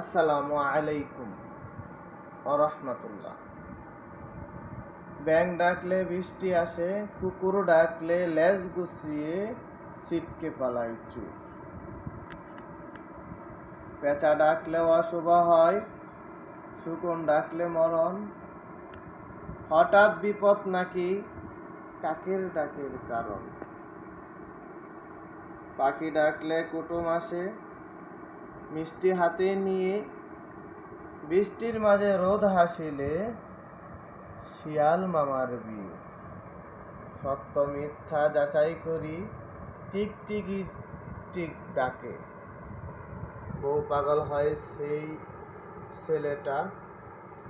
আসসালামু আলাইকুম রহমতুল্লাহ ব্যাং ডাকলে বৃষ্টি আসে, কুকুর ডাকলে লেজ গুছিয়ে পালাই চুপ পেঁচা ডাকলে অশুভ হয়, শুকুন ডাকলে মরণ। হঠাৎ বিপদ নাকি কাকের ডাকের কারণ? পাখি ডাকলে কুটুম আসে মিষ্টি হাতে নিয়ে বৃষ্টির মাঝে রোদ হাসিলে শিয়াল মামার বিয়ে সত্য মিথ্যা যাচাই করি টিক টিকি টিক ডাকে। বউ পাগল হয় সেই ছেলেটা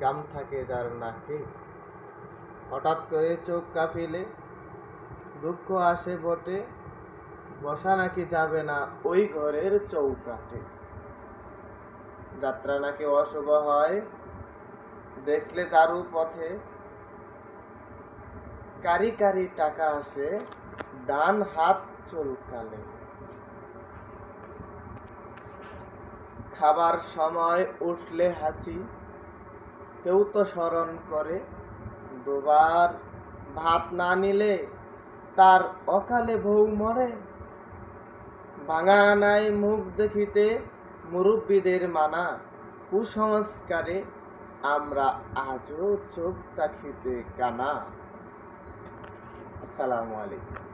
গাম থাকে যার নাকে। হঠাৎ করে চোখ কাঁপিলে দুঃখ আসে বটে, বসা নাকি যাবে না ওই ঘরের চৌকাটে যাত্রা নাকি অশুভ হয়? দেখলে চারু পথে কারি কারি টাকা আসে, ডান হাত চুলকালে খাবার সময় উঠলে হাঁচি, কেউ তো স্মরণ করে। দুবার ভাত না নিলে তার অকালে বউ মরে। ভাঙা নাই মুখ দেখিতে মুরব্বীদের মানা কুসংস্কারে আমরা আজও চোখ তাকিতে কানা। আসসালামু আলাইকুম।